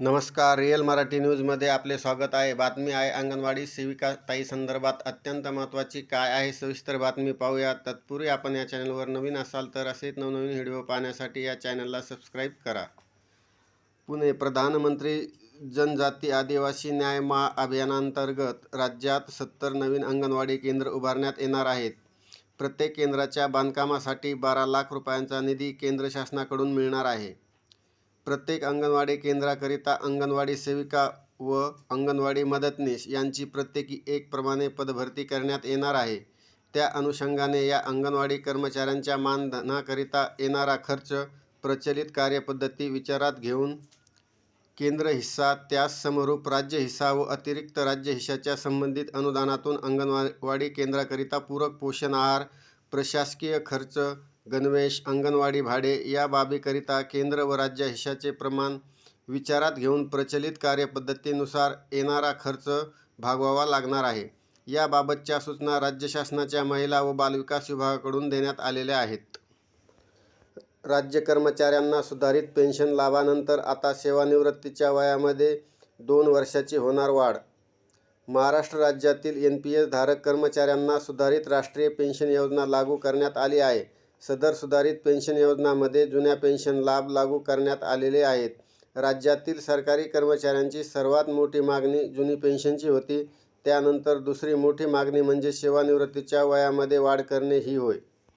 नमस्कार रिअल मराठी न्यूजमध्ये आपले स्वागत आहे. बातमी आहे अंगणवाडी सेविका ताई संदर्भात अत्यंत महत्त्वाची काय आहे सविस्तर बातमी पाहूया. तत्पूर्वी आपण या चॅनलवर नवीन असाल तर असेच नवनवीन व्हिडिओ पाहण्यासाठी या चॅनलला सबस्क्राईब करा. पुणे प्रधानमंत्री जनजाती आदिवासी न्याय महाअभियानांतर्गत राज्यात सत्तर नवीन अंगणवाडी केंद्र उभारण्यात येणार आहेत. प्रत्येक केंद्राच्या बांधकामासाठी बारा लाख रुपयांचा निधी केंद्र शासनाकडून मिळणार आहे. प्रत्येक अंगणवाडी केंद्राकरिता अंगणवाडी सेविका व अंगणवाडी मदतनीस यांची प्रत्येकी एक प्रमाणे पदभरती करण्यात येणार आहे. त्या अनुषंगाने या अंगणवाडी कर्मचाऱ्यांच्या मानधनाकरिता येणारा खर्च प्रचलित कार्यपद्धती विचारात घेऊन केंद्र हिस्सा त्यास समरूप राज्य हिस्सा व अतिरिक्त राज्य हिस्साच्या संबंधित अनुदानातून अंगणवाडी केंद्राकरिता पूरक पोषण आहार प्रशासकीय खर्च गणवेश अंगणवाडी भाडे या बाबीकरिता केंद्र व राज्य हिश्शाचे प्रमाण विचारात घेऊन प्रचलित कार्यपद्धतीनुसार येणारा खर्च भागवावा लागणार आहे. याबाबतच्या सूचना राज्य शासनाच्या महिला व बालविकास विभागाकडून देण्यात आलेल्या आहेत. राज्य कर्मचाऱ्यांना सुधारित पेन्शन लाभानंतर आता सेवानिवृत्तीच्या वयामध्ये दोन वर्षाची होणार वाढ. महाराष्ट्र राज्यातील एन पी एस धारक कर्मचाऱ्यांना सुधारित राष्ट्रीय पेन्शन योजना लागू करण्यात आली आहे. सदर सुधारित पेन्शन योजनामध्ये जुन्या पेन्शन लाभ लागू करण्यात आलेले आहेत. राज्यातील सरकारी कर्मचाऱ्यांची सर्वात मोठी मागणी जुनी पेन्शनची होती. त्यानंतर दुसरी मोठी मागणी म्हणजे सेवानिवृत्तीच्या वयामध्ये वाढ करणे ही होय.